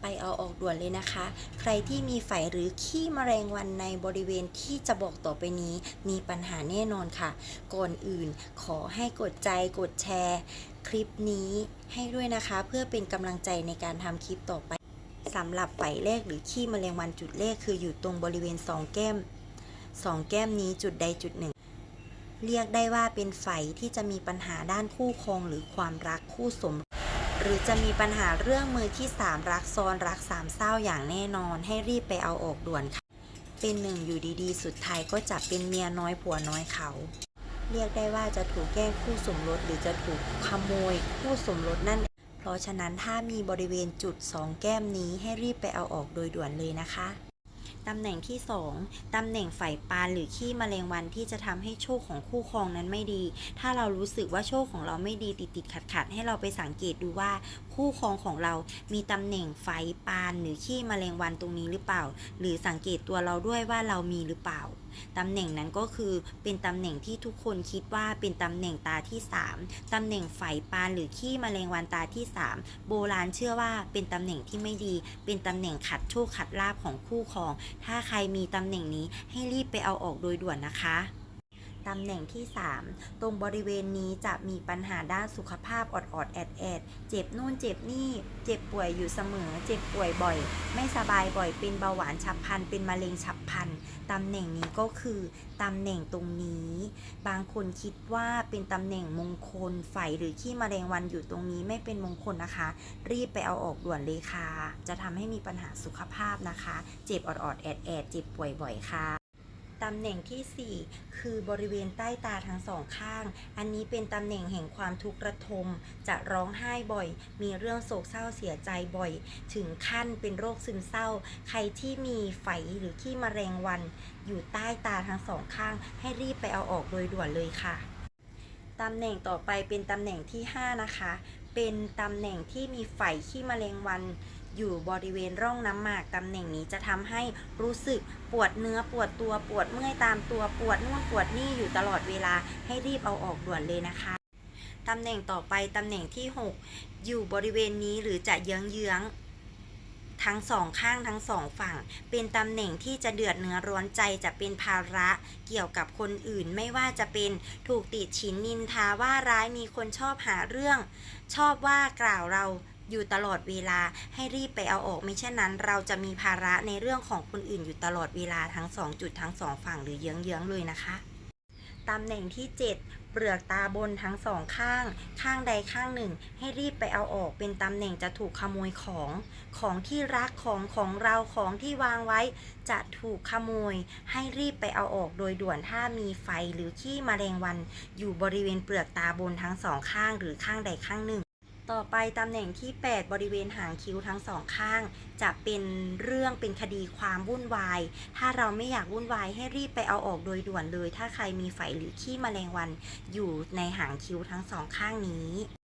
ไปเอาออกด่วนเลยนะคะ ใครที่มีไฝหรือขี้มแมลงวันในบริเวณที่จะบอกต่อไปนี้มีปัญหาแน่นอนค่ะ ก่อนอื่นขอให้กดใจกดแชร์ คลิปนี้ให้ด้วยนะคะ เพื่อเป็นกำลังใจในการทำคลิปต่อไปสำหรับไฝแรกหรือขี้มแมลงวันจุดแรกคืออยู่ตรงบริเวณสองแก้มสองแก้มนี้จุดใดจุดหนึ่งเรียกได้ว่าเป็นไฝที่จะมีปัญหาด้านคู่ครองหรือความรักคู่สม หรือจะมีปัญหาเรื่องมือที่สามรักซ้อนรักสามเศร้าอย่างแน่นอนให้รีบไปเอาออกด่วนค่ะ เป็นหนึ่งอยู่ดีๆ สุดท้ายก็จะเป็นเมียน้อยผัวน้อยเขา เรียกได้ว่าจะถูกแกล้งคู่สมรสหรือจะถูกขโมยคู่สมรสนั่น เพราะฉะนั้นถ้ามีบริเวณจุดสองแก้มนี้ให้รีบไปเอาออกโดยด่วนเลยนะคะ ตำแหน่งที่ 2 ตำแหน่งไฝ่ปานหรือขี้มะเร็งวันที่จะทำให้โชคของคู่ครองนั้นไม่ดี ถ้าเรารู้สึกว่าโชคของเราไม่ดีติดติดขัดขัดให้เราไปสังเกตดูว่าคู่ครองของเรามีตำแหน่งไฝปานหรือขี้มแมลงวันตรงนี้หรือเปล่า หรือสังเกตตัวเราด้วยว่าเรามีหรือเปล่าตำแหน่งนั้นก็คือเป็นตำแหน่งที่ทุกคนคิดว่าเป็นตำแหน่งตาที่3ตำแหน่งไฝปานหรือขี้มแมลงวันตาที่ 3 โบราณเชื่อว่าเป็นตำแหน่งที่ไม่ดี เป็นตำแหน่งขัดโชคขัดลาบของคู่ครอง ถ้าใครมีตำแหน่งนี้ให้รีบไปเอาออกโดยด่วนนะคะ ตำแหน่งที่ 3 ตรงบริเวณนี้จะมีปัญหาด้านสุขภาพอดอดๆแอดแอดเจ็บนู่นเจ็บนี่ เจ็บป่วยอยู่เสมอ เจ็บป่วยบ่อย ไม่สบายบ่อยเป็นเบาหวานฉับพลัน เป็นมะเร็งฉับพลันตำแหน่งนี้ก็คือตำแหน่งตรงนี้ บางคนคิดว่าเป็นตำแหน่งมงคลไฝหรือขี้แมลงวันอยู่ตรงนี้ไม่เป็นมงคลนะคะ รีบไปเอาออกด่วนเลยค่ะ จะทำให้มีปัญหาสุขภาพนะคะ เจ็บออดๆแอดแอดเจ็บป่วยบ่อยค่ะ ตำแหน่งที่ 4 คือบริเวณใต้ตาทั้งสองข้าง อันนี้เป็นตำแหน่งแห่งความทุกข์ระทม จะร้องไห้บ่อย มีเรื่องโศกเศร้าเสียใจบ่อย ถึงขั้นเป็นโรคซึมเศร้า ใครที่มีไฝหรือขี้มแมลงวัน อยู่ใต้ตาทั้งสองข้าง ให้รีบไปเอาออกโดยด่วนเลยค่ะตำแหน่งต่อไปเป็นตำแหน่งที่ 5 นะคะ เป็นตำแหน่งที่มีไฝขี้แมลงวัน อยู่บริเวณร่องน้ำหมากตำแหน่งนี้จะทำให้รู้สึกปวดเนื้อปวดตัวปวดเมื่อยตามตัวปวดนู่นปวดนี่อยู่ตลอดเวลาให้รีบเอาออกด่วนเลยนะคะตำแหน่งต่อไปตำแหน่งที่ 6 อยู่บริเวณนี้หรือจะเยื้องเยื้องทั้งสองข้างทั้งสองฝั่ง เป็นตำแหน่งที่จะเดือดเนื้อร้อนใจจะเป็นภาระเกี่ยวกับคนอื่นไม่ว่าจะเป็นถูกติดฉินนินทาว่าร้ายมีคนชอบหาเรื่อง ชอบว่ากล่าวเรา อยู่ตลอดเวลาให้รีบไปเอาออกไม่เช่นนั้น เราจะมีภาระในเรื่องของคนอื่นอยู่ตลอดเวลาทั้งสองจุดทั้งสองฝั่งหรือเยื้องๆเลยนะคะตำแหน่งที่ 7 เปลือกตาบนทั้งสองข้าง ข้างใดข้างหนึ่ง ให้รีบไปเอาออกเป็นตำแหน่งจะถูกขโมยของ ของที่รักของของเราของที่วางไว้ จะถูกขโมย ให้รีบไปเอาออกโดยด่วนถ้ามีไฟหรือขี้มแมลงวัน อยู่บริเวณเปลือกตาบนทั้งสองข้างหรือข้างใดข้างหนึ่ง ต่อไปตำแหน่งที่ 8 บริเวณหางคิ้วทั้งสองข้าง จะเป็นเรื่องเป็นคดีความวุ่นวาย ถ้าเราไม่อยากวุ่นวายให้รีบไปเอาออกโดยด่วนเลย ถ้าใครมีไฝหรือขี้แมลงวันอยู่ในหางคิ้วทั้งสองข้างนี้